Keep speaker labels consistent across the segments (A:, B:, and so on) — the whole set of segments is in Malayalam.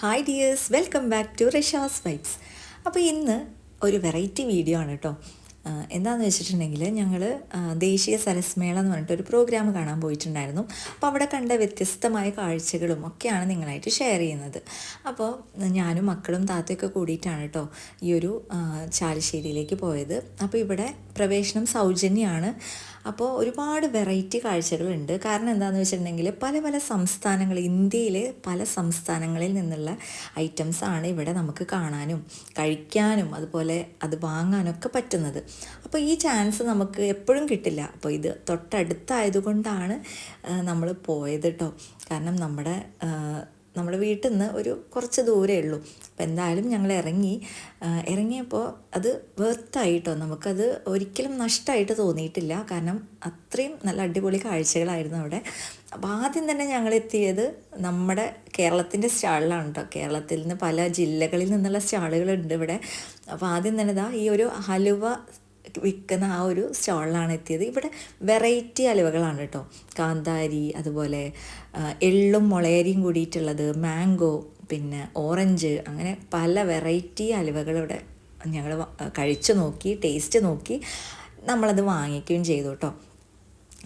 A: Hi dears welcome back to Rasha's vibes അപ്പോൾ ഇന്ന് ഒരു വെറൈറ്റി വീഡിയോ ആണ് കേട്ടോ എന്താണെന്ന് വെച്ചിട്ടുണ്ടെങ്കിൽ ഞങ്ങൾ ദേശീയ സരസ്മേള എന്ന് പറഞ്ഞിട്ട് ഒരു പ്രോഗ്രാം കാണാൻ പോയിട്ടുണ്ടായിരുന്നു. അപ്പോൾ അവിടെ കണ്ട വ്യത്യസ്തമായ കാഴ്ചകളും ഒക്കെയാണ് നിങ്ങളായിട്ട് ഷെയർ ചെയ്യുന്നത്. അപ്പോൾ ഞാനും മക്കളും താത്തയൊക്കെ കൂടിയിട്ടാണ് കേട്ടോ ഈ ഒരു ചാലിശ്ശേരിയിലേക്ക് പോയത്. അപ്പോൾ ഇവിടെ പ്രവേശനം സൗജന്യമാണ് അപ്പോൾ ഒരുപാട് വെറൈറ്റി കാഴ്ചകളുണ്ട്. കാരണം എന്താണെന്ന് വെച്ചിട്ടുണ്ടെങ്കിൽ പല പല സംസ്ഥാനങ്ങൾ ഇന്ത്യയിലെ പല സംസ്ഥാനങ്ങളിൽ നിന്നുള്ള ഐറ്റംസ് ആണ് ഇവിടെ നമുക്ക് കാണാനും കഴിക്കാനും അതുപോലെ അത് വാങ്ങാനൊക്കെ പറ്റുന്നത്. അപ്പോൾ ഈ ചാൻസ് നമുക്ക് എപ്പോഴും കിട്ടില്ല. അപ്പോൾ ഇത് തൊട്ടടുത്തായതുകൊണ്ടാണ് നമ്മൾ പോയത് കേട്ടോ കാരണം നമ്മുടെ നമ്മുടെ വീട്ടിൽ നിന്ന് ഒരു കുറച്ച് ദൂരമേ ഉള്ളൂ. അപ്പം എന്തായാലും ഞങ്ങൾ ഇറങ്ങി ഇറങ്ങിയപ്പോൾ അത് വെർത്തായിട്ടോ നമുക്കത് ഒരിക്കലും നഷ്ടമായിട്ട് തോന്നിയിട്ടില്ല. കാരണം അത്രയും നല്ല അടിപൊളി കാഴ്ചകളായിരുന്നു അവിടെ. അപ്പോൾ ആദ്യം തന്നെ ഞങ്ങൾ എത്തിയത് നമ്മുടെ കേരളത്തിന്റെ സ്റ്റാളിലാണ് കേട്ടോ കേരളത്തിൽ നിന്ന് പല ജില്ലകളിൽ നിന്നുള്ള സ്റ്റാളുകളുണ്ട് ഇവിടെ. അപ്പോൾ ആദ്യം തന്നെ ഇതാ ഈ ഒരു ഹലുവ വിൽക്കുന്ന ആ ഒരു സ്റ്റാളിലാണ് എത്തിയത്. ഇവിടെ വെറൈറ്റി അലുവകളാണ് കേട്ടോ. കാന്താരി അതുപോലെ എള്ളും മുളയരിയും കൂടിയിട്ടുള്ളത് മാംഗോ പിന്നെ ഓറഞ്ച് അങ്ങനെ പല വെറൈറ്റി അലുവകൾ ഇവിടെ ഞങ്ങൾ കഴിച്ചു നോക്കി ടേസ്റ്റ് നോക്കി നമ്മളത് വാങ്ങിക്കുകയും ചെയ്തു കേട്ടോ.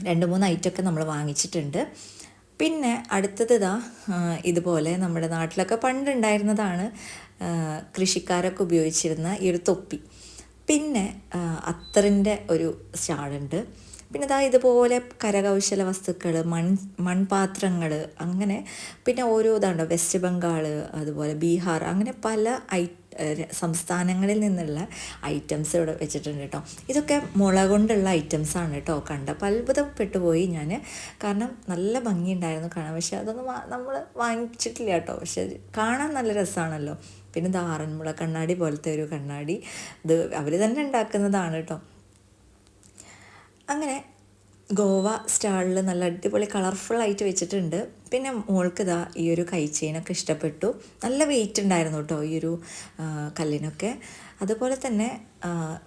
A: രണ്ട് മൂന്ന് ഐറ്റമൊക്കെ നമ്മൾ വാങ്ങിച്ചിട്ടുണ്ട്. പിന്നെ അടുത്തത് ഇതാ ഇതുപോലെ നമ്മുടെ നാട്ടിലൊക്കെ പണ്ടുണ്ടായിരുന്നതാണ് കൃഷിക്കാരൊക്കെ ഉപയോഗിച്ചിരുന്ന ഈ ഒരു തൊപ്പി. പിന്നെ അത്തറിന്റെ ഒരു സ്റ്റാളുണ്ട്. പിന്നെ ഇതാ ഇതുപോലെ കരകൗശല വസ്തുക്കൾ മൺ മൺപാത്രങ്ങൾ അങ്ങനെ പിന്നെ ഓരോ ഇതാണ്ടോ വെസ്റ്റ് ബംഗാൾ അതുപോലെ ബീഹാർ അങ്ങനെ പല ഐ സംസ്ഥാനങ്ങളിൽ നിന്നുള്ള ഐറ്റംസ് ഇവിടെ വെച്ചിട്ടുണ്ട് കേട്ടോ ഇതൊക്കെ മുള കൊണ്ടുള്ള ഐറ്റംസ് ആണ് കേട്ടോ കണ്ടപ്പോൾ അത്ഭുതപ്പെട്ടു പോയി ഞാൻ കാരണം നല്ല ഭംഗിയുണ്ടായിരുന്നു കാണാൻ. പക്ഷേ അതൊന്നും നമ്മൾ വാങ്ങിച്ചിട്ടില്ല കേട്ടോ പക്ഷേ കാണാൻ നല്ല രസമാണല്ലോ പിന്നെ ഇത് ആറന്മുള കണ്ണാടി പോലത്തെ ഒരു കണ്ണാടി. ഇത് അവർ തന്നെ ഉണ്ടാക്കുന്നതാണ് കേട്ടോ അങ്ങനെ ഗോവ സ്റ്റാളിൽ നല്ല അടിപൊളി കളർഫുൾ ആയിട്ട് വെച്ചിട്ടുണ്ട്. പിന്നെ മോൾക്ക് ഇതാ ഈ ഒരു കൈച്ചെയിനൊക്കെ ഇഷ്ടപ്പെട്ടു. നല്ല വെയിറ്റ് ഉണ്ടായിരുന്നു കേട്ടോ ഈ ഒരു കല്ലിനൊക്കെ. അതുപോലെ തന്നെ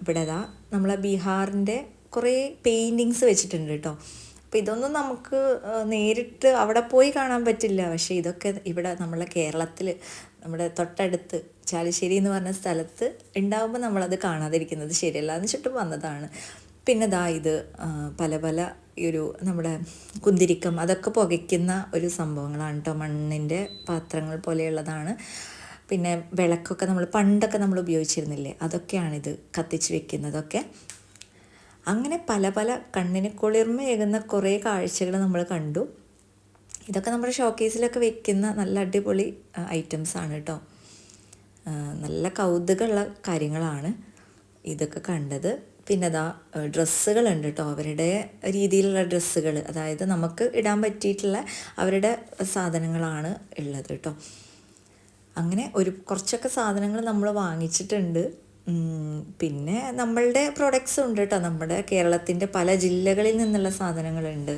A: ഇവിടെ ഇതാ നമ്മളെ ബീഹാറിന്റെ കുറേ പെയിന്റിങ്സ് വെച്ചിട്ടുണ്ട് കേട്ടോ അപ്പോൾ ഇതൊന്നും നമുക്ക് നേരിട്ട് അവിടെ പോയി കാണാൻ പറ്റില്ല. പക്ഷേ ഇതൊക്കെ ഇവിടെ നമ്മളെ കേരളത്തിൽ നമ്മുടെ തൊട്ടടുത്ത് ചാലിശ്ശേരി എന്ന് പറഞ്ഞ സ്ഥലത്ത് ഉണ്ടാകുമ്പോൾ നമ്മളത് കാണാതിരിക്കുന്നത് ശരിയല്ല എന്ന് വെച്ചിട്ട് വന്നതാണ്. പിന്നെ ദാ ഇത് പല പല ഈ ഒരു നമ്മുടെ കുന്തിരിക്കം അതൊക്കെ പുകയ്ക്കുന്ന ഒരു സംഭവങ്ങളാണ് കേട്ടോ മണ്ണിന്റെ പാത്രങ്ങൾ പോലെയുള്ളതാണ്. പിന്നെ വിളക്കൊക്കെ നമ്മൾ പണ്ടൊക്കെ നമ്മൾ ഉപയോഗിച്ചിരുന്നില്ലേ? അതൊക്കെയാണിത് കത്തിച്ച് വെക്കുന്നതൊക്കെ. അങ്ങനെ പല പല കണ്ണിന് കുളിർമയേകുന്ന കുറേ കാഴ്ചകൾ നമ്മൾ കണ്ടു. ഇതൊക്കെ നമ്മുടെ ഷോക്കേസിലൊക്കെ വെക്കുന്ന നല്ല അടിപൊളി ഐറ്റംസ് ആണ് കേട്ടോ നല്ല കൗതുകമുള്ള കാര്യങ്ങളാണ് ഇതൊക്കെ കണ്ടത്. പിന്നെ അതാ ഡ്രസ്സുകളുണ്ട് കേട്ടോ അവരുടെ രീതിയിലുള്ള ഡ്രസ്സുകൾ അതായത് നമുക്ക് ഇടാൻ പറ്റിയിട്ടുള്ള അവരുടെ സാധനങ്ങളാണ് ഉള്ളത് കേട്ടോ അങ്ങനെ ഒരു കുറച്ചൊക്കെ സാധനങ്ങൾ നമ്മൾ വാങ്ങിച്ചിട്ടുണ്ട്. പിന്നെ നമ്മളുടെ പ്രൊഡക്ട്സ് ഉണ്ട് കേട്ടോ നമ്മുടെ കേരളത്തിന്റെ പല ജില്ലകളിൽ നിന്നുള്ള സാധനങ്ങളുണ്ട്.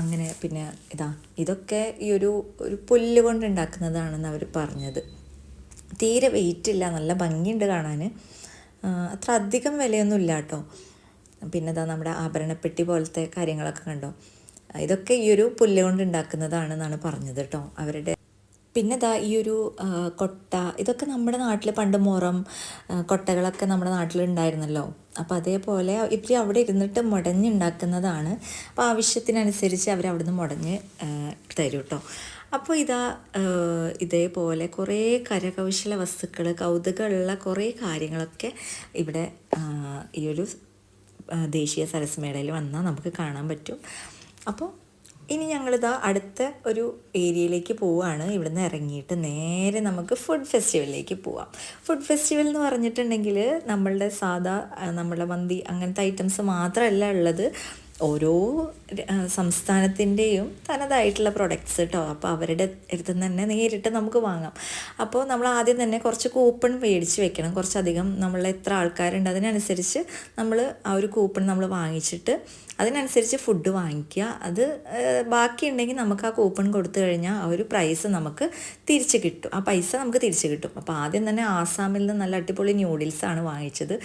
A: അങ്ങനെ പിന്നെ ഇതാ ഇതൊക്കെ ഈ ഒരു ഒരു പുല്ല് കൊണ്ട് ഉണ്ടാക്കുന്നതാണെന്ന് അവർ പറഞ്ഞത്. തീരെ വെയിറ്റ് ഇല്ല നല്ല ഭംഗിയുണ്ട് കാണാൻ. അത്ര അധികം വിലയൊന്നും ഇല്ല കേട്ടോ പിന്നെ ഇതാ നമ്മുടെ ആഭരണപ്പെട്ടി പോലത്തെ കാര്യങ്ങളൊക്കെ കണ്ടോ? ഇതൊക്കെ ഈ ഒരു പുല്ല് കൊണ്ട് ഉണ്ടാക്കുന്നതാണെന്നാണ് പറഞ്ഞത് കേട്ടോ അവരുടെ പിന്നെ ദാ ഈ ഒരു കൊട്ട. ഇതൊക്കെ നമ്മുടെ നാട്ടിൽ പണ്ട് മുറം കൊട്ടകളൊക്കെ നമ്മുടെ നാട്ടിലുണ്ടായിരുന്നല്ലോ. അപ്പോൾ അതേപോലെ ഇവർ അവിടെ ഇരുന്നിട്ട് മുടഞ്ഞുണ്ടാക്കുന്നതാണ് അപ്പോൾ ആവശ്യത്തിനനുസരിച്ച് അവർ അവിടുന്ന് മുടഞ്ഞ് തരും കേട്ടോ അപ്പോൾ ഇതാ ഇതേപോലെ കുറേ കരകൗശല വസ്തുക്കൾ കൗതുകമുള്ള കുറേ കാര്യങ്ങളൊക്കെ ഇവിടെ ഈ ഒരു ദേശീയ സരസ്മേളയിൽ വന്നാൽ നമുക്ക് കാണാൻ പറ്റും. അപ്പോൾ ഇനി ഞങ്ങളിതാ അടുത്ത ഒരു ഏരിയയിലേക്ക് പോവുകയാണ്. ഇവിടുന്ന് ഇറങ്ങിയിട്ട് നേരെ നമുക്ക് ഫുഡ് ഫെസ്റ്റിവലിലേക്ക് പോവാം. ഫുഡ് ഫെസ്റ്റിവൽ എന്ന് പറഞ്ഞിട്ടുണ്ടെങ്കിൽ നമ്മളുടെ സാധാ നമ്മളുടെ മന്തി അങ്ങനത്തെ ഐറ്റംസ് മാത്രമല്ല ഉള്ളത്. ഓരോ സംസ്ഥാനത്തിന്റെയും തനതായിട്ടുള്ള പ്രൊഡക്ട്സ് കേട്ടോ അപ്പോൾ അവരുടെ അടുത്ത് തന്നെ നേരിട്ട് നമുക്ക് വാങ്ങാം. അപ്പോൾ നമ്മൾ ആദ്യം തന്നെ കുറച്ച് കൂപ്പൺ മേടിച്ച് വെക്കണം. കുറച്ചധികം നമ്മൾ എത്ര ആൾക്കാരുണ്ട് അതിനനുസരിച്ച് നമ്മൾ ആ ഒരു കൂപ്പൺ നമ്മൾ വാങ്ങിച്ചിട്ട് അതിനനുസരിച്ച് ഫുഡ് വാങ്ങിക്കുക. അത് ബാക്കിയുണ്ടെങ്കിൽ നമുക്ക് ആ കൂപ്പൺ കൊടുത്തു കഴിഞ്ഞാൽ ആ ഒരു പ്രൈസ് നമുക്ക് തിരിച്ച് കിട്ടും. ആ പൈസ നമുക്ക് തിരിച്ച് കിട്ടും. അപ്പോൾ ആദ്യം തന്നെ ആസാമിൽ നിന്ന് നല്ല അടിപൊളി ന്യൂഡിൽസാണ് വാങ്ങിച്ചത്.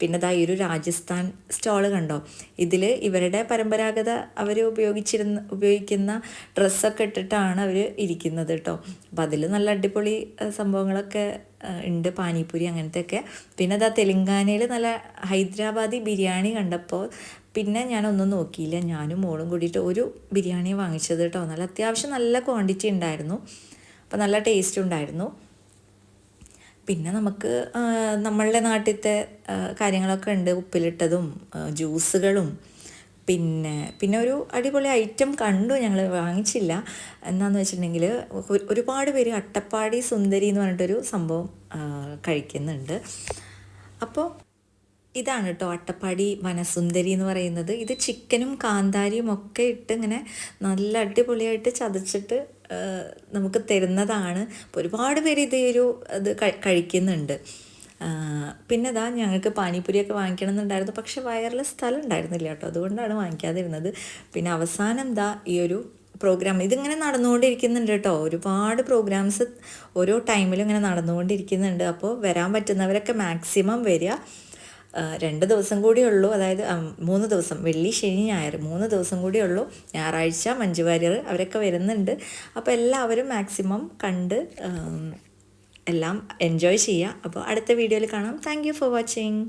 A: പിന്നെ ദാ ഈ ഒരു രാജസ്ഥാൻ സ്റ്റോൾ കണ്ടോ? ഇതിൽ ഇവരുടെ പരമ്പരാഗത അവർ ഉപയോഗിച്ചിരുന്ന ഉപയോഗിക്കുന്ന ഡ്രസ്സൊക്കെ ഇട്ടിട്ടാണ് അവർ ഇരിക്കുന്നത് കേട്ടോ അപ്പം അതിൽ നല്ല അടിപൊളി സംഭവങ്ങളൊക്കെ ഉണ്ട്. പാനിപ്പൂരി അങ്ങനത്തെയൊക്കെ. പിന്നെ അതാ തെലുങ്കാനയിൽ നല്ല ഹൈദരാബാദി ബിരിയാണി കണ്ടപ്പോൾ പിന്നെ ഞാനൊന്നും നോക്കിയില്ല. ഞാനും മോളും കൂടിയിട്ട് ഒരു ബിരിയാണി വാങ്ങിച്ചത് കേട്ടോ നല്ല അത്യാവശ്യം നല്ല ക്വാണ്ടിറ്റി ഉണ്ടായിരുന്നു. അപ്പോൾ നല്ല ടേസ്റ്റ് ഉണ്ടായിരുന്നു. പിന്നെ നമുക്ക് നമ്മളുടെ നാട്ടിലത്തെ കാര്യങ്ങളൊക്കെ ഉണ്ട്. ഉപ്പിലിട്ടതും ജ്യൂസുകളും. പിന്നെ പിന്നെ ഒരു അടിപൊളി ഐറ്റം കണ്ടു. ഞങ്ങൾ വാങ്ങിച്ചില്ല. എന്താണെന്ന് വെച്ചിട്ടുണ്ടെങ്കിൽ ഒരു- ഒരുപാട് പേര് അട്ടപ്പാടി സുന്ദരി എന്ന് പറഞ്ഞിട്ടൊരു സംഭവം കഴിക്കുന്നുണ്ട്. അപ്പോൾ ഇതാണ് കേട്ടോ അട്ടപ്പാടി വനസുന്ദരി എന്ന് പറയുന്നത്. ഇത് ചിക്കനും കാന്താരിയും ഒക്കെ ഇട്ട് ഇങ്ങനെ നല്ല അടിപൊളിയായിട്ട് ചതച്ചിട്ട് നമുക്ക് തരുന്നതാണ്. ഒരുപാട് പേര് ഇത് അത് ഒരു ഇത് കഴിക്കുന്നുണ്ട്. പിന്നെ ഇതാ ഞങ്ങൾക്ക് പാനിപ്പൂരിയൊക്കെ വാങ്ങിക്കണം എന്നുണ്ടായിരുന്നു പക്ഷെ വയറിൽ സ്ഥലം ഉണ്ടായിരുന്നില്ല കേട്ടോ. അതുകൊണ്ടാണ് വാങ്ങിക്കാതിരുന്നത്. പിന്നെ അവസാനം ദാ ഈ ഒരു പ്രോഗ്രാം ഇതിങ്ങനെ നടന്നുകൊണ്ടിരിക്കുന്നുണ്ട് കേട്ടോ. ഒരുപാട് പ്രോഗ്രാംസ് ഓരോ ടൈമിലും ഇങ്ങനെ നടന്നുകൊണ്ടിരിക്കുന്നുണ്ട്. അപ്പോൾ വരാൻ പറ്റുന്നവരൊക്കെ മാക്സിമം വരിക. രണ്ട് ദിവസം കൂടി ഉള്ളൂ. അതായത് മൂന്ന് ദിവസം വെള്ളി ശനി ഞായർ മൂന്ന് ദിവസം കൂടി ഉള്ളൂ. ഞായറാഴ്ച മഞ്ജു വാര്യർ അവരൊക്കെ വരുന്നുണ്ട്. അപ്പോൾ എല്ലാവരും മാക്സിമം കണ്ട് എല്ലാം എൻജോയ് ചെയ്യുക. അപ്പോൾ അടുത്ത വീഡിയോയിൽ കാണാം. Thank for watching